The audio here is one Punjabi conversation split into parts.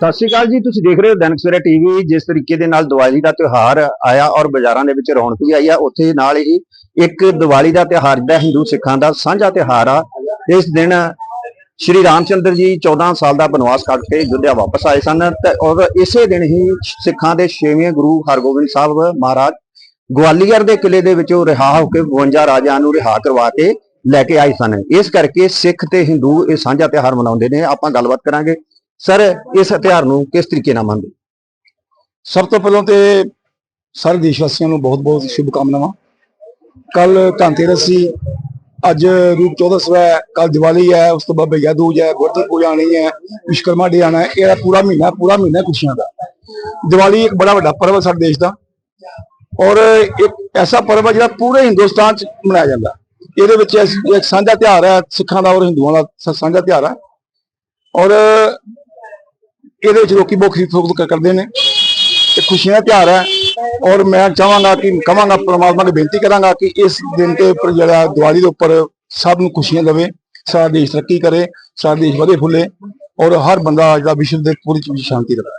ਸਤਿ ਸ਼੍ਰੀ ਅਕਾਲ ਜੀ, ਤੁਸੀਂ ਦੇਖ ਰਹੇ ਹੋ ਦੈਨਿਕ ਸਵੇਰਾ ਟੀਵੀ। ਜਿਸ ਤਰੀਕੇ ਦੇ ਨਾਲ ਦੀਵਾਲੀ ਦਾ ਤਿਉਹਾਰ ਆਇਆ ਔਰ ਬਾਜ਼ਾਰਾਂ ਦੇ ਵਿੱਚ ਰੌਣਕ ਵੀ ਆਈ ਆ, ਉੱਥੇ ਨਾਲ ਹੀ ਇੱਕ ਦੀਵਾਲੀ ਦਾ ਤਿਉਹਾਰ ਜਿਹੜਾ ਹਿੰਦੂ ਸਿੱਖਾਂ ਦਾ ਸਾਂਝਾ ਤਿਉਹਾਰ ਆ। ਇਸ ਦਿਨ ਸ਼੍ਰੀ ਰਾਮਚੰਦਰ ਜੀ 14 ਸਾਲ ਦਾ ਬਨਵਾਸ ਕੱਟ ਕੇ ਅਯੁੱਧਿਆ ਵਾਪਸ ਆਏ ਸਨ ਤੇ ਔਰ ਇਸੇ ਦਿਨ ਹੀ ਸਿੱਖਾਂ ਦੇ 6ਵੇਂ ਗੁਰੂ ਹਰਗੋਬਿੰਦ ਸਾਹਿਬ ਮਹਾਰਾਜ ਗਵਾਲੀਅਰ ਦੇ ਕਿਲੇ ਦੇ ਵਿੱਚੋਂ ਰਿਹਾ ਹੋ ਕੇ 52 ਰਾਜਿਆਂ ਨੂੰ ਰਿਹਾ ਕਰਵਾ ਕੇ ਲੈ ਕੇ ਆਏ ਸਨ। ਇਸ ਕਰਕੇ ਸਿੱਖ ਤੇ ਹਿੰਦੂ ਇਹ ਸਾਂਝਾ ਤਿਉਹਾਰ ਮਨਾਉਂਦੇ ਨੇ। ਆਪਾਂ ਗੱਲਬਾਤ ਕਰਾਂਗੇ ਸਰ, ਇਸ ਤਿਉਹਾਰ ਨੂੰ ਕਿਸ ਤਰੀਕੇ ਨਾਲ ਮੰਨਦੇ? ਸਭ ਤੋਂ ਪਹਿਲਾਂ ਤੇ ਸਾਰੇ ਦੇਸ਼ ਵਾਸੀਆਂ ਨੂੰ ਬਹੁਤ-ਬਹੁਤ ਸ਼ੁਭ ਕਾਮਨਾਵਾਂ ਕੱਲ ਧਨਤੇਰਸ ਸੀ, ਅੱਜ ਰੂਪ ਚੌਦਸ ਹੈ ਕੱਲ ਦੀਵਾਲੀ ਹੈ, ਉਸ ਤੋਂ ਬਾਅਦ ਭਈਆ ਦੂਜ ਹੈ ਗੁਰਦੀ ਪੂਜਾ ਆਣੀ ਹੈ ਵਿਸ਼ਕਰਮਾ ਡੇ ਆਣਾ ਇਹਦਾ ਪੂਰਾ ਮਹੀਨਾ ਪੂਰਾ ਮਹੀਨਾ ਖੁਸ਼ੀਆਂ ਦਾ। ਦੀਵਾਲੀ ਇੱਕ ਬੜਾ ਵੱਡਾ ਪਰਵ ਹੈ ਸਾਡੇ ਦੇਸ਼ ਦਾ। ਔਰ ਇੱਕ ਐਸਾ ਪਰਵ ਹੈ ਜਿਹੜਾ ਪੂਰੇ ਹਿੰਦੁਸਤਾਨ 'ਚ ਮਨਾਇਆ ਜਾਂਦਾ। ਇਹਦੇ ਵਿੱਚ ਇੱਕ ਸਾਂਝਾ ਤਿਉਹਾਰ ਹੈ, ਸਿੱਖਾਂ ਦਾ ਔਰ ਹਿੰਦੂਆਂ ਦਾ ਸਾਂਝਾ ਤਿਉਹਾਰ ਹੈ। ਔਰ ਇਹਦੇ ਵਿੱਚ ਲੋਕੀ ਬਹੁਤ ਖਰੀਦ ਫਰੋਖਤ ਕਰਦੇ ਨੇ? ਤੇ ਖੁਸ਼ੀਆਂ ਦਾ ਤਿਉਹਾਰ ਹੈ। ਔਰ ਮੈਂ ਚਾਹਾਂਗਾ ਕਿ ਕਵਾਂਗਾ ਪ੍ਰਮਾਤਮਾ ਨੂੰ ਬੇਨਤੀ ਕਰਾਂਗਾ ਕਿ ਇਸ ਦਿਨ ਤੇ ਉੱਪਰ ਜਿਹੜਾ ਦੀਵਾਲੀ ਦੇ ਉੱਪਰ ਸਭ ਨੂੰ ਖੁਸ਼ੀਆਂ ਦੇਵੇ ਸਾਰਾ ਦੇਸ਼ ਤਰੱਕੀ ਕਰੇ ਸਾਰਾ ਦੇਸ਼ ਵਧੇ ਫੁੱਲੇ ਔਰ ਹਰ ਬੰਦਾ ਜਿਹੜਾ ਵਿਸ਼ਵ ਦੇ ਪੂਰੀ ਚ ਸ਼ਾਂਤੀ ਰਵੇ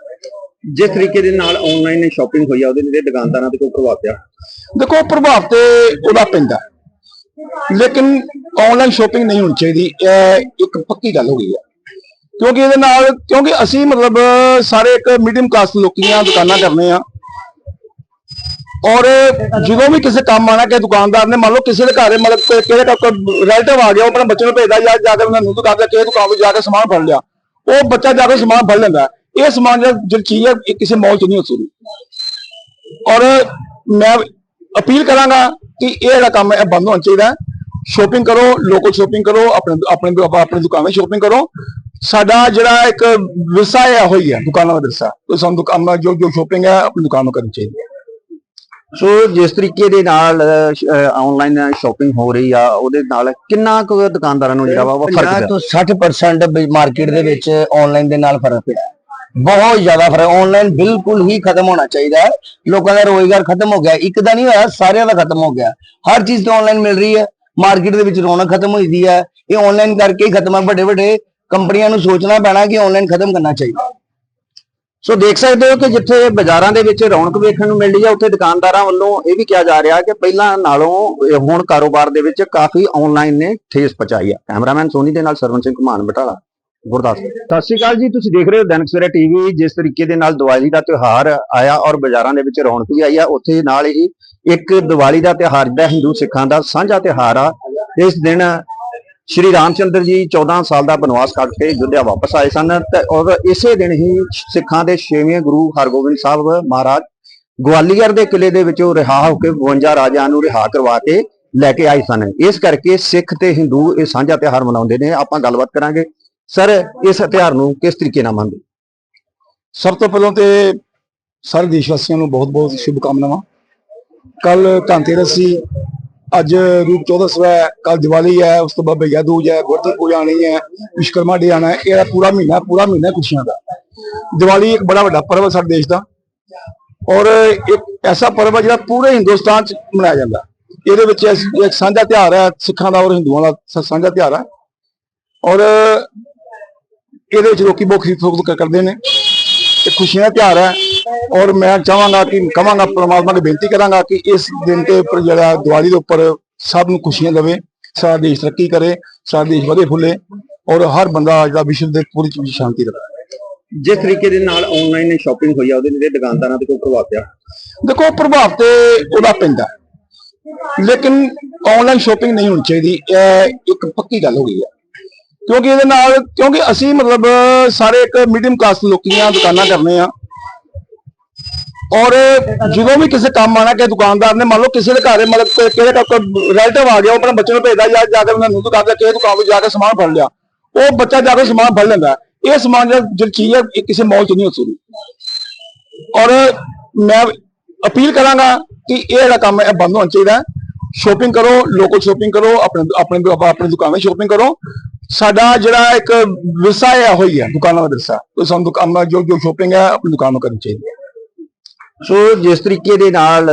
ਜਿਸ ਤਰੀਕੇ ਦੇ ਨਾਲ ਆਨਲਾਈਨ ਸ਼ਾਪਿੰਗ ਹੋਈ ਆ ਉਹਦੇ ਜਿਹੜੇ ਦੁਕਾਨਦਾਰਾਂ ਤੇ ਕੋਈ ਪ੍ਰਭਾਵ ਪਿਆ? ਦੇਖੋ ਪ੍ਰਭਾਵ ਤੇ ਉਹਦਾ ਪੈਂਦਾ। ਲੇਕਿਨ ਆਨਲਾਈਨ ਸ਼ਾਪਿੰਗ ਨਹੀਂ ਹੋਣੀ ਚਾਹੀਦੀ। ਇਹ ਇੱਕ ਪੱਕੀ ਗੱਲ ਹੋ ਗਈ ਹੈ। ਕਿਉਂਕਿ ਇਹਦੇ ਨਾਲ, ਕਿਉਂਕਿ ਅਸੀਂ ਮਤਲਬ, ਸਾਰੇ ਇੱਕ ਮੀਡੀਅਮ ਕਲਾਸ ਲੋਕੀਆਂ ਦੁਕਾਨਾਂ ਕਰਨੇ ਆ। ਔਰ ਜਦੋਂ ਵੀ ਕਿਸੇ ਕੰਮ ਆਣਾ ਕਿ ਦੁਕਾਨਦਾਰ ਨੇ, ਮੰਨ ਲਓ ਕਿਸੇ ਦੇ ਘਰ, ਮਤਲਬ ਕਿ- ਰਿਲੇਟਿਵ ਆ ਗਿਆ, ਉਹ ਆਪਣੇ ਬੱਚੇ ਨੂੰ ਭੇਜਦਾ ਜਾਂ ਜਾ ਕੇ ਉਹਨਾਂ ਨੂੰ ਦੁਕਾਨ ਤੇ ਕਿਸੇ ਦੁਕਾਨ ਤੋਂ ਜਾ ਕੇ ਸਮਾਨ ਫੜ ਲਿਆ। ਉਹ ਬੱਚਾ ਜਾ ਕੇ ਸਮਾਨ ਫੜ ਲੈਂਦਾ। ਇਹ ਸਮਾਨ ਜਿਹੜਾ, ਜਿਹੜੀ ਚੀਜ਼ ਹੈ, ਇਹ ਕਿਸੇ ਮੌਲ 'ਚ ਨਹੀਂ ਹੋ ਸਕਦੀ ਔਰ ਮੈਂ ਅਪੀਲ ਕਰਾਂਗਾ ਕਿ ਇਹ ਜਿਹੜਾ ਕੰਮ ਹੈ, ਇਹ ਬੰਦ ਹੋਣਾ ਚਾਹੀਦਾ। ਸ਼ੋਪਿੰਗ ਕਰੋ ਲੋਕਲ ਸ਼ੋਪਿੰਗ ਕਰੋ, ਆਪਣੇ ਆਪਣੇ ਆਪਣੇ ਦੁਕਾਨਾਂ ਸ਼ੋਪਿੰਗ ਕਰੋ। ਸਾਡਾ ਜਿਹੜਾ ਇੱਕ ਵਿਰਸਾ ਹੈ ਹੋਈ ਹੈ ਦੁਕਾਨਾਂ ਦਾ ਵਿਰਸਾ। ਤੇ ਸਾਨੂੰ ਦੁਕਾਨਾਂ ਜੋ ਜੋ ਸ਼ੋਪਿੰਗ ਹੈ ਆਪਣੀ ਦੁਕਾਨ ਕਰਨੀ ਚਾਹੀਦੀ ਹੈ। ਸੋ ਜਿਸ ਤਰੀਕੇ ਦੇ ਨਾਲ ਆਨਲਾਈਨ ਸ਼ਾਪਿੰਗ ਹੋ ਰਹੀ ਆ ਉਹਦੇ ਨਾਲ ਕਿੰਨਾ ਕੁ ਦੁਕਾਨਦਾਰਾਂ ਨੂੰ ਜਿਹੜਾ ਵਾ ਉਹ ਫ਼ਰਕ 50 ਪਿਆ ਤੋਂ 60% ਮਾਰਕੀਟ ਦੇ ਵਿੱਚ ਆਨਲਾਈਨ ਦੇ ਨਾਲ ਫ਼ਰਕ ਪਿਆ। ਬਹੁਤ ਜ਼ਿਆਦਾ ਫ਼ਰਕ ਆਨਲਾਈਨ ਬਿਲਕੁਲ ਹੀ ਖਤਮ ਹੋਣਾ ਚਾਹੀਦਾ ਹੈ। ਲੋਕਾਂ ਦਾ ਰੋਜ਼ਗਾਰ ਖਤਮ ਹੋ ਗਿਆ। ਇੱਕ ਦਾ ਨਹੀਂ ਹੋਇਆ ਸਾਰਿਆਂ ਦਾ ਖਤਮ ਹੋ ਗਿਆ। ਹਰ ਚੀਜ਼ ਤਾਂ ਆਨਲਾਈਨ ਮਿਲ ਰਹੀ ਹੈ। ਮਾਰਕੀਟ ਦੇ ਵਿੱਚ ਰੌਣਕ ਖਤਮ ਹੋਈ ਦੀ ਹੈ। ਇਹ ਆਨਲਾਈਨ ਕਰਕੇ ਹੀ ਖਤਮ ਹੈ ਵੱਡੇ ਵੱਡੇ ਕੰਪਨੀਆਂ ਨੂੰ ਸੋਚਣਾ ਪੈਣਾ ਕਿ ਆਨਲਾਈਨ ਖਤਮ ਕਰਨਾ ਚਾਹੀਦਾ। ਸੋ ਦੇਖ ਸਕਦੇ ਹੋ ਕਿ ਜਿੱਥੇ ਬਾਜ਼ਾਰਾਂ ਦੇ ਵਿੱਚ ਰੌਣਕ ਵੇਖਣ ਨੂੰ ਮਿਲ ਰਹੀ ਉੱਥੇ ਦੁਕਾਨਦਾਰਾਂ ਵੱਲੋਂ ਇਹ ਵੀ ਕਿਹਾ ਜਾ ਰਿਹਾ ਕਿ ਪਹਿਲਾਂ ਨਾਲੋਂ ਹੁਣ ਕਾਰੋਬਾਰ ਦੇ ਵਿੱਚ ਕਾਫੀ ਆਨਲਾਈਨ ਨੇ ਠੇਸ ਪਹੁੰਚਾਈ ਹੈ ਕੈਮਰਾਮੈਨ ਸੋਨੀ ਦੇ ਨਾਲ ਸਰਵਨ ਸਿੰਘ ਘਮਾਨ ਬਟਾਲਾ, ਗੁਰਦਾਸਪੁਰ। ਸਤਿ ਸ਼੍ਰੀ ਅਕਾਲ ਜੀ, ਤੁਸੀਂ ਦੇਖ ਰਹੇ ਹੋ ਦੈਨਿਕ ਸਵੇਰਾ ਟੀਵੀ। ਜਿਸ ਤਰੀਕੇ ਦੇ ਨਾਲ ਦੀਵਾਲੀ ਦਾ ਤਿਉਹਾਰ ਆਇਆ ਔਰ ਬਾਜ਼ਾਰਾਂ ਦੇ ਵਿੱਚ ਰੌਣਕ ਵੀ ਆਈ ਆ, ਉੱਥੇ ਨਾਲ ਹੀ ਇੱਕ ਦੀਵਾਲੀ ਦਾ ਤਿਉਹਾਰ ਜਿਹੜਾ ਹਿੰਦੂ ਸਿੱਖਾਂ ਦਾ ਸਾਂਝਾ ਤਿਉਹਾਰ ਆ। ਇਸ ਦਿਨ ਸ਼੍ਰੀ ਰਾਮਚੰਦਰ ਜੀ 14 ਸਾਲ ਦਾ ਬਨਵਾਸ ਕੱਟ ਕੇ ਅਯੁੱਧਿਆ ਵਾਪਸ ਆਏ ਸਨ ਤੇ ਔਰ ਇਸੇ ਦਿਨ ਹੀ ਸਿੱਖਾਂ ਦੇ 6ਵੇਂ ਗੁਰੂ ਹਰਗੋਬਿੰਦ ਸਾਹਿਬ ਮਹਾਰਾਜ ਗਵਾਲੀਅਰ ਦੇ ਕਿਲੇ ਦੇ ਵਿੱਚੋਂ ਰਿਹਾ ਹੋ ਕੇ 52 ਰਾਜਿਆਂ ਨੂੰ ਰਿਹਾ ਕਰਵਾ ਕੇ ਲੈ ਕੇ ਆਏ ਸਨ। ਇਸ ਕਰਕੇ ਸਿੱਖ ਤੇ ਹਿੰਦੂ ਇਹ ਸਾਂਝਾ ਤਿਉਹਾਰ ਮਨਾਉਂਦੇ ਨੇ। ਆਪਾਂ ਗੱਲਬਾਤ ਕਰਾਂਗੇ। ਸਰ, ਇਸ ਤਿਉਹਾਰ ਨੂੰ ਕਿਸ ਤਰੀਕੇ ਨਾਲ ਮੰਨਦੇ? ਸਭ ਤੋਂ ਪਹਿਲਾਂ ਤੇ ਸਾਰੇ ਦੇਸ਼ ਵਾਸੀਆਂ ਨੂੰ ਬਹੁਤ-ਬਹੁਤ ਸ਼ੁਭ ਕਾਮਨਾਵਾਂ ਕੱਲ ਧਨਤੇਰਸ ਸੀ ਅੱਜ ਰੂਪ ਚੌਦਸ ਹੈ ਕੱਲ ਦੀਵਾਲੀ ਹੈ, ਉਸ ਤੋਂ ਬਾਅਦ ਭਈਆ ਦੂਜ ਹੈ ਗੁਰਦੀ ਪੂਜਾ ਆਣੀ ਹੈ ਵਿਸ਼ਕਰਮਾ ਡੇ ਆਣਾ ਹੈ, ਇਹ ਪੂਰਾ ਮਹੀਨਾ ਪੂਰਾ ਮਹੀਨਾ ਖੁਸ਼ੀਆਂ ਦਾ। ਦੀਵਾਲੀ ਇੱਕ ਬੜਾ ਵੱਡਾ ਪਰਵ ਹੈ ਸਾਡੇ ਦੇਸ਼ ਦਾ। ਔਰ ਇੱਕ ਐਸਾ ਪਰਵ ਹੈ ਜਿਹੜਾ ਪੂਰੇ ਹਿੰਦੁਸਤਾਨ 'ਚ ਮਨਾਇਆ ਜਾਂਦਾ। ਇਹਦੇ ਵਿੱਚ ਇੱਕ ਸਾਂਝਾ ਤਿਉਹਾਰ ਹੈ, ਸਿੱਖਾਂ ਦਾ ਔਰ ਹਿੰਦੂਆਂ ਦਾ ਸਾਂਝਾ ਤਿਉਹਾਰ ਹੈ। ਔਰ ਇਹਦੇ ਵਿੱਚ ਲੋਕੀ ਬਹੁਤ ਖਰੀਦ ਫਰੋਖਤ ਕਰਦੇ ਨੇ। ਇਹ ਖੁਸ਼ੀਆਂ ਦਾ ਤਿਉਹਾਰ ਹੈ। ਔਰ ਮੈਂ ਚਾਹਾਂਗਾ ਕਿ ਕਵਾਂਗਾ ਪ੍ਰਮਾਤਮਾ ਨੂੰ ਬੇਨਤੀ ਕਰਾਂਗਾ ਕਿ ਇਸ ਦਿਨ ਤੇ ਉੱਪਰ ਜਿਹੜਾ ਦੀਵਾਲੀ ਦੇ ਉੱਪਰ ਸਭ ਨੂੰ ਖੁਸ਼ੀਆਂ ਦੇਵੇ ਸਾਰਾ ਦੇਸ਼ ਤਰੱਕੀ ਕਰੇ ਸਾਰਾ ਦੇਸ਼ ਵਧੇ ਫੁੱਲੇ ਔਰ ਹਰ ਬੰਦਾ ਜਿਹੜਾ ਵਿਸ਼ਵ ਦੇ ਪੂਰੀ ਚ ਸ਼ਾਂਤੀ ਰਵੇ ਜਿਸ ਤਰੀਕੇ ਦੇ ਨਾਲ ਆਨਲਾਈਨ ਸ਼ਾਪਿੰਗ ਹੋਈ ਆ ਉਹਦੇ ਜਿਹੜੇ ਦੁਕਾਨਦਾਰਾਂ ਤੇ ਕੋਈ ਪ੍ਰਭਾਵ ਪਿਆ? ਦੇਖੋ ਪ੍ਰਭਾਵ ਤੇ ਉਹਦਾ ਪੈਂਦਾ। ਲੇਕਿਨ ਆਨਲਾਈਨ ਸ਼ਾਪਿੰਗ ਨਹੀਂ ਹੋਣੀ ਚਾਹੀਦੀ ਇਹ ਇੱਕ ਪੱਕੀ ਗੱਲ ਹੋ ਗਈ ਹੈ। ਕਿਉਂਕਿ ਇਹਦੇ ਨਾਲ ਕਿਉਂਕਿ ਅਸੀਂ ਮਤਲਬ ਸਾਰੇ ਇੱਕ ਮੀਡੀਅਮ ਕਲਾਸ ਲੋਕੀਆਂ ਦੁਕਾਨਾਂ ਕਰਨੇ ਆ ਔਰ ਜਦੋਂ ਵੀ ਕਿਸੇ ਕੰਮ ਆਣਾ ਕਿ ਦੁਕਾਨਦਾਰ ਨੇ, ਮੰਨ ਲਓ ਕਿਸੇ ਦੇ ਘਰ ਮਤਲਬ ਕਿ- ਕਿਹਦੇ ਕੋਈ ਰਿਲੇਟਿਵ ਆ ਗਿਆ, ਉਹ ਆਪਣੇ ਬੱਚੇ ਨੂੰ ਭੇਜਦਾ ਜਾਂ ਜਾ ਕੇ ਉਹਨਾਂ ਨੂੰ ਦੁਕਾਨ ਤੇ ਕਿਸੇ ਦੁਕਾਨ ਵਿੱਚ ਜਾ ਕੇ ਸਮਾਨ ਫੜ ਲਿਆ, ਉਹ ਬੱਚਾ ਜਾ ਕੇ ਸਮਾਨ ਫੜ ਲੈਂਦਾ। ਇਹ ਸਮਾਨ ਜਿਹੜਾ ਜਿਹੜੀ ਚੀਜ਼ ਹੈ, ਇਹ ਕਿਸੇ ਮੌਲ 'ਚ ਨਹੀਂ ਹੋ ਸਕਦੀ ਔਰ ਮੈਂ ਅਪੀਲ ਕਰਾਂਗਾ ਕਿ ਇਹ ਜਿਹੜਾ ਕੰਮ ਹੈ, ਇਹ ਬੰਦ ਹੋਣਾ ਚਾਹੀਦਾ ਸ਼ੋਪਿੰਗ ਕਰੋ ਲੋਕਲ ਸ਼ੋਪਿੰਗ ਕਰੋ, ਆਪਣੇ ਆਪਣੇ ਆਪਣੇ ਦੁਕਾਨਾਂ ਸ਼ੋਪਿੰਗ ਕਰੋ। ਸਾਡਾ ਜਿਹੜਾ ਇੱਕ ਵਿਰਸਾ ਹੈ ਹੋਈ ਹੈ, ਦੁਕਾਨਾਂ ਦਾ ਵਿਰਸਾ। ਤੇ ਸਾਨੂੰ ਦੁਕਾਨਾਂ, ਜੋ ਜੋ ਸ਼ੋਪਿੰਗ ਹੈ, ਆਪਣੀ ਦੁਕਾਨ ਤੋਂ ਕਰਨੀ ਚਾਹੀਦੀ ਹੈ। ਸੋ ਜਿਸ ਤਰੀਕੇ ਦੇ ਨਾਲ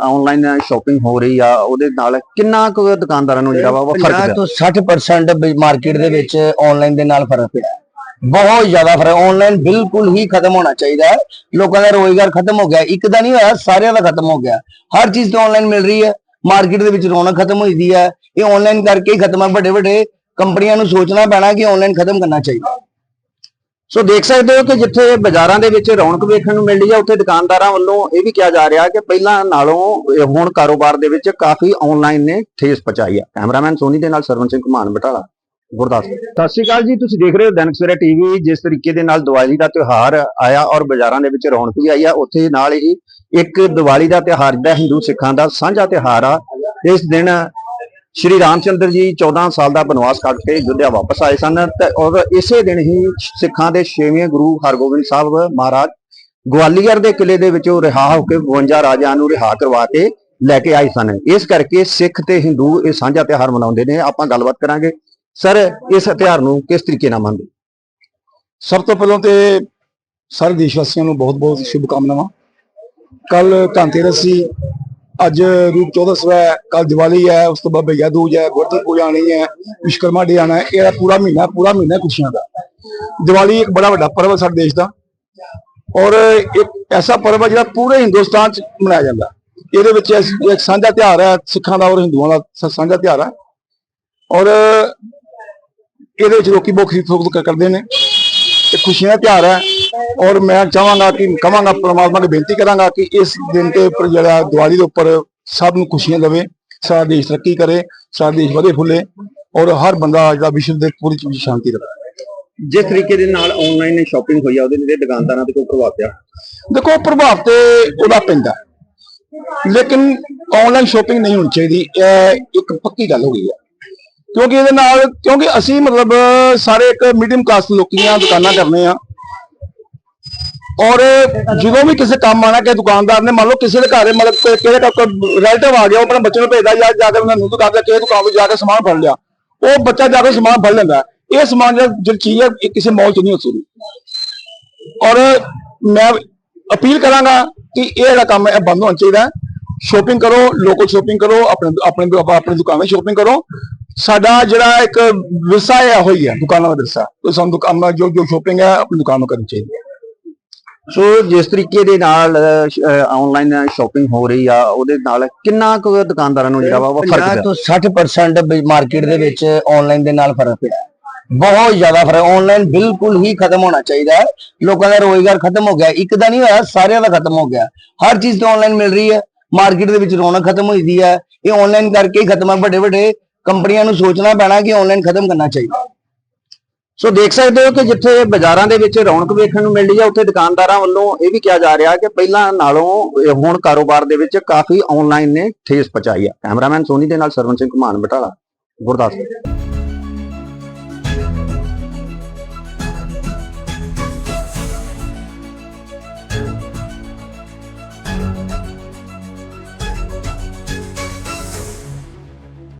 ਆਨਲਾਈਨ ਸ਼ਾਪਿੰਗ ਹੋ ਰਹੀ ਆ, ਉਹਦੇ ਨਾਲ ਕਿੰਨਾ ਕੁ ਦੁਕਾਨਦਾਰਾਂ ਨੂੰ ਜਿਹੜਾ ਵਾ, ਉਹ ਫ਼ਰਕ ਪਿਆ? ਤੋਂ 60% ਮਾਰਕੀਟ ਦੇ ਵਿੱਚ ਆਨਲਾਈਨ ਦੇ ਨਾਲ ਫ਼ਰਕ ਪਿਆ। ਬਹੁਤ ਜ਼ਿਆਦਾ ਫ਼ਰਕ ਆਨਲਾਈਨ ਬਿਲਕੁਲ ਹੀ ਖਤਮ ਹੋਣਾ ਚਾਹੀਦਾ ਹੈ। ਲੋਕਾਂ ਦਾ ਰੋਜ਼ਗਾਰ ਖਤਮ ਹੋ ਗਿਆ। ਇੱਕ ਦਾ ਨਹੀਂ ਹੋਇਆ, ਸਾਰਿਆਂ ਦਾ ਖਤਮ ਹੋ ਗਿਆ। ਹਰ ਚੀਜ਼ ਤੋਂ ਆਨਲਾਈਨ ਮਿਲ ਰਹੀ ਹੈ। ਮਾਰਕੀਟ ਦੇ ਵਿੱਚ ਰੌਣਕ ਖਤਮ ਹੋਈ ਦੀ ਹੈ। ਇਹ ਆਨਲਾਈਨ ਕਰਕੇ ਹੀ ਖਤਮ ਹੈ। ਵੱਡੇ ਵੱਡੇ ਕੰਪਨੀਆਂ ਨੂੰ ਸੋਚਣਾ ਪੈਣਾ ਕਿ ਆਨਲਾਈਨ ਖਤਮ ਕਰਨਾ ਚਾਹੀਦਾ। ਸੋ ਦੇਖ ਸਕਦੇ ਹੋ ਕਿ ਜਿੱਥੇ ਬਾਜ਼ਾਰਾਂ ਦੇ ਵਿੱਚ ਰੌਣਕ ਵੇਖਣ ਨੂੰ ਮਿਲਦੀ ਹੈ ਉੱਥੇ ਦੁਕਾਨਦਾਰਾਂ ਵੱਲੋਂ ਇਹ ਵੀ ਕਿਹਾ ਜਾ ਰਿਹਾ ਕਿ ਪਹਿਲਾਂ ਨਾਲੋਂ ਹੁਣ ਕਾਰੋਬਾਰ ਦੇ ਵਿੱਚ ਕਾਫੀ ਆਨਲਾਈਨ ਨੇ ਠੇਸ ਪਹੁੰਚਾਈ ਆ। ਕੈਮਰਾਮੈਨ ਸੋਨੀ ਦੇ ਨਾਲ ਸਰਵਨ ਸਿੰਘ ਘਮਾਨ ਬਟਾਲਾ, ਗੁਰਦਾਸਪੁਰ। ਸਤਿ ਸ਼੍ਰੀ ਅਕਾਲ ਜੀ, ਤੁਸੀਂ ਦੇਖ ਰਹੇ ਹੋ ਦੈਨਿਕ ਸਵੇਰਾ ਟੀਵੀ। ਜਿਸ ਤਰੀਕੇ ਦੇ ਨਾਲ ਦੀਵਾਲੀ ਦਾ ਤਿਉਹਾਰ ਆਇਆ ਔਰ ਬਾਜ਼ਾਰਾਂ ਦੇ ਵਿੱਚ ਰੌਣਕ ਵੀ ਆਈ ਆ, ਉੱਥੇ ਨਾਲ ਹੀ ਇੱਕ ਦੀਵਾਲੀ ਦਾ ਤਿਉਹਾਰ, ਜਿਹੜਾ ਹਿੰਦੂ ਸਿੱਖਾਂ ਦਾ ਸਾਂਝਾ ਤਿਉਹਾਰ ਆ, ਇਸ ਦਿਨ ਸ਼੍ਰੀ ਰਾਮਚੰਦਰ ਜੀ 14 ਸਾਲ ਦਾ ਬਨਵਾਸ ਕੱਟ ਕੇ ਅਯੁੱਧਿਆ ਵਾਪਸ ਆਏ ਸਨ ਤੇ ਔਰ ਇਸੇ ਦਿਨ ਹੀ ਸਿੱਖਾਂ ਦੇ 6ਵੇਂ ਗੁਰੂ ਹਰਗੋਬਿੰਦ ਸਾਹਿਬ ਮਹਾਰਾਜ ਗਵਾਲੀਅਰ ਦੇ ਕਿਲੇ ਦੇ ਵਿੱਚੋਂ ਰਿਹਾ ਹੋ ਕੇ 52 ਰਾਜਿਆਂ ਨੂੰ ਰਿਹਾ ਕਰਵਾ ਕੇ ਲੈ ਕੇ ਆਏ ਸਨ। ਇਸ ਕਰਕੇ ਸਿੱਖ ਤੇ ਹਿੰਦੂ ਇਹ ਸਾਂਝਾ ਤਿਉਹਾਰ ਮਨਾਉਂਦੇ ਨੇ। ਆਪਾਂ ਗੱਲਬਾਤ ਕਰਾਂਗੇ। ਸਰ, ਇਸ ਤਿਉਹਾਰ ਨੂੰ ਕਿਸ ਤਰੀਕੇ ਨਾਲ ਮੰਨਦੇ? ਸਭ ਤੋਂ ਪਹਿਲਾਂ ਤੇ ਸਾਰੇ ਦੇਸ਼ ਵਾਸੀਆਂ ਨੂੰ ਬਹੁਤ-ਬਹੁਤ ਸ਼ੁਭ ਕਾਮਨਾਵਾਂ ਕੱਲ ਧਨਤੇਰਸ ਸੀ ਅੱਜ ਰੂਪ 14 ਹੈ ਕੱਲ ਦੀਵਾਲੀ ਹੈ, ਉਸ ਤੋਂ ਬਾਅਦ ਭਈਆ ਦੂਜ ਹੈ ਗੁਰਦੀ ਪੂਜਾ ਆਣੀ ਹੈ, ਵਿਸ਼ਕਰਮਾ ਡੇ ਆਣਾ ਹੈ, ਇਹ ਪੂਰਾ ਮਹੀਨਾ ਪੂਰਾ ਮਹੀਨਾ ਖੁਸ਼ੀਆਂ ਦਾ। ਦੀਵਾਲੀ ਇੱਕ ਬੜਾ ਵੱਡਾ ਪਰਵ ਹੈ ਸਾਡੇ ਦੇਸ਼ ਦਾ। ਔਰ ਇੱਕ ਐਸਾ ਪਰਵ ਹੈ ਜਿਹੜਾ ਪੂਰੇ ਹਿੰਦੁਸਤਾਨ 'ਚ ਮਨਾਇਆ ਜਾਂਦਾ। ਇਹਦੇ ਵਿੱਚ ਇਸ- ਇੱਕ ਸਾਂਝਾ ਤਿਉਹਾਰ ਹੈ, ਸਿੱਖਾਂ ਦਾ ਔਰ ਹਿੰਦੂਆਂ ਦਾ ਸਾਂਝਾ ਤਿਉਹਾਰ ਹੈ। ਔਰ ਇਹਦੇ ਵਿੱਚ ਲੋਕੀ ਬਹੁਤ ਖਰੀਦ ਫਰੋਖਤ ਕਰਦੇ ਨੇ। ਇਹ ਖੁਸ਼ੀਆਂ ਦਾ ਤਿਉਹਾਰ ਹੈ ਔਰ ਮੈਂ ਚਾਹਾਂਗਾ ਕਿ ਕਵਾਂਗਾ ਪ੍ਰਮਾਤਮਾ ਨੂੰ ਬੇਨਤੀ ਕਰਾਂਗਾ ਕਿ ਇਸ ਦਿਨ ਦੇ ਉੱਪਰ ਜਿਹੜਾ ਦੀਵਾਲੀ ਦੇ ਉੱਪਰ ਸਭ ਨੂੰ ਖੁਸ਼ੀਆਂ ਦੇਵੇ ਸਾਰਾ ਦੇਸ਼ ਤਰੱਕੀ ਕਰੇ ਸਾਰਾ ਦੇਸ਼ ਵਧੇ ਫੁੱਲੇ ਔਰ ਹਰ ਬੰਦਾ ਜਿਹੜਾ ਵਿਸ਼ਵ ਦੇ ਪੂਰੀ ਚ ਸ਼ਾਂਤੀ ਰਹੇ ਜਿਸ ਤਰੀਕੇ ਦੇ ਨਾਲ ਆਨਲਾਈਨ ਸ਼ਾਪਿੰਗ ਹੋਈ ਆ ਉਹਦੇ ਜਿਹੜੇ ਦੁਕਾਨਦਾਰਾਂ ਤੇ ਕੋਈ ਪ੍ਰਭਾਵ ਪਿਆ? ਦੇਖੋ ਪ੍ਰਭਾਵ ਤੇ ਉਹਦਾ ਪੈਂਦਾ। ਲੇਕਿਨ ਆਨਲਾਈਨ ਸ਼ਾਪਿੰਗ ਨਹੀਂ ਹੋਣੀ ਚਾਹੀਦੀ ਇਹ ਇੱਕ ਪੱਕੀ ਗੱਲ ਹੋ ਗਈ ਹੈ। ਕਿਉਂਕਿ ਇਹਦੇ ਨਾਲ, ਕਿਉਂਕਿ ਅਸੀਂ ਮਤਲਬ ਸਾਰੇ ਇੱਕ ਮੀਡੀਅਮ ਕਲਾਸ ਲੋਕੀਆਂ ਦੁਕਾਨਾਂ ਕਰਨੇ ਆ। ਔਰ ਜਦੋਂ ਵੀ ਕਿਸੇ ਕੰਮ ਆਣਾ ਕਿ ਦੁਕਾਨਦਾਰ ਨੇ, ਮੰਨ ਲਓ ਕਿਸੇ ਦੇ ਘਰ ਮਤਲਬ ਕਿ- ਕੋਈ ਰਿਲੇਟਿਵ ਆ ਗਿਆ, ਉਹ ਆਪਣੇ ਬੱਚੇ ਨੂੰ ਭੇਜਦਾ ਜਾਂ ਜਾ ਕੇ ਉਹਨਾਂ ਨੂੰ ਦੁਕਾਨ ਤੇ, ਕਿਸੇ ਦੁਕਾਨ ਤੇ ਜਾ ਕੇ ਸਮਾਨ ਫੜ ਲਿਆ। ਉਹ ਬੱਚਾ ਜਾ ਕੇ ਸਮਾਨ ਫੜ ਲੈਂਦਾ। ਇਹ ਸਮਾਨ ਜਿਹੜਾ, ਜਿਹੜੀ ਚੀਜ਼ ਹੈ, ਇਹ ਕਿਸੇ ਮਾਲ 'ਚ ਨਹੀਂ ਹੋ ਸਕਦੀ ਔਰ ਮੈਂ ਅਪੀਲ ਕਰਾਂਗਾ ਕਿ ਇਹ ਜਿਹੜਾ ਕੰਮ ਹੈ, ਇਹ ਬੰਦ ਹੋਣਾ ਚਾਹੀਦਾ। ਸ਼ੋਪਿੰਗ ਕਰੋ ਲੋਕਲ ਸ਼ੋਪਿੰਗ ਕਰੋ, ਆਪਣੇ ਆਪਣੇ ਆਪਣੇ ਦੁਕਾਨਾਂ ਸ਼ੋਪਿੰਗ ਕਰੋ। ਸਾਡਾ ਜਿਹੜਾ ਇੱਕ ਵਿਰਸਾ ਹੈ ਹੋਈ ਹੈ ਦੁਕਾਨਾਂ ਦਾ ਵਿਰਸਾ। ਤੇ ਸਾਨੂੰ ਦੁਕਾਨਾਂ ਜੋ ਜੋ ਸ਼ਾਪਿੰਗ ਹੈ ਆਪਣੀ ਦੁਕਾਨ ਨੂੰ ਕਰਨੀ ਚਾਹੀਦੀ ਹੈ। ਸੋ ਜਿਸ ਤਰੀਕੇ ਦੇ ਨਾਲ ਆਨਲਾਈਨ ਸ਼ਾਪਿੰਗ ਹੋ ਰਹੀ ਆ ਉਹਦੇ ਨਾਲ ਕਿੰਨਾ ਕੁ ਦੁਕਾਨਦਾਰਾਂ ਨੂੰ ਜਿਹੜਾ ਵਾ ਉਹ ਫ਼ਰਕ 50 ਪਿਆ ਤੋਂ 60% ਮਾਰਕੀਟ ਦੇ ਵਿੱਚ ਆਨਲਾਈਨ ਦੇ ਨਾਲ ਫ਼ਰਕ ਪਿਆ। ਬਹੁਤ ਜ਼ਿਆਦਾ ਫ਼ਰਕ ਆਨਲਾਈਨ ਬਿਲਕੁਲ ਹੀ ਖਤਮ ਹੋਣਾ ਚਾਹੀਦਾ ਹੈ। ਲੋਕਾਂ ਦਾ ਰੋਜ਼ਗਾਰ ਖਤਮ ਹੋ ਗਿਆ। ਇੱਕ ਦਾ ਨਹੀਂ ਹੋਇਆ ਸਾਰਿਆਂ ਦਾ ਖਤਮ ਹੋ ਗਿਆ। ਹਰ ਚੀਜ਼ ਤੋਂ ਆਨਲਾਈਨ ਮਿਲ ਰਹੀ ਹੈ। ਮਾਰਕੀਟ ਦੇ ਵਿੱਚ ਰੌਣਕ ਖਤਮ ਹੋਈ ਦੀ ਹੈ। ਇਹ ਆਨਲਾਈਨ ਕਰਕੇ ਹੀ ਖਤਮ ਹੈ ਵੱਡੇ ਵੱਡੇ ਕੰਪਨੀਆਂ ਨੂੰ ਸੋਚਣਾ ਪੈਣਾ ਕਿ ਆਨਲਾਈਨ ਖਤਮ ਕਰਨਾ ਚਾਹੀਦਾ। ਸੋ ਦੇਖ ਸਕਦੇ ਹੋ ਕਿ ਜਿੱਥੇ ਬਾਜ਼ਾਰਾਂ ਦੇ ਵਿੱਚ ਰੌਣਕ ਵੇਖਣ ਨੂੰ ਮਿਲਦੀ ਹੈ ਉੱਥੇ ਦੁਕਾਨਦਾਰਾਂ ਵੱਲੋਂ ਇਹ ਵੀ ਕਿਹਾ ਜਾ ਰਿਹਾ ਕਿ ਪਹਿਲਾਂ ਨਾਲੋਂ ਹੁਣ ਕਾਰੋਬਾਰ ਦੇ ਵਿੱਚ ਕਾਫੀ ਆਨਲਾਈਨ ਨੇ ਠੇਸ ਪਹੁੰਚਾਈ ਹੈ ਕੈਮਰਾਮੈਨ ਸੋਨੀ ਦੇ ਨਾਲ ਸਰਵਨ ਸਿੰਘ ਘਮਾਨ ਬਟਾਲਾ, ਗੁਰਦਾਸਪੁਰ।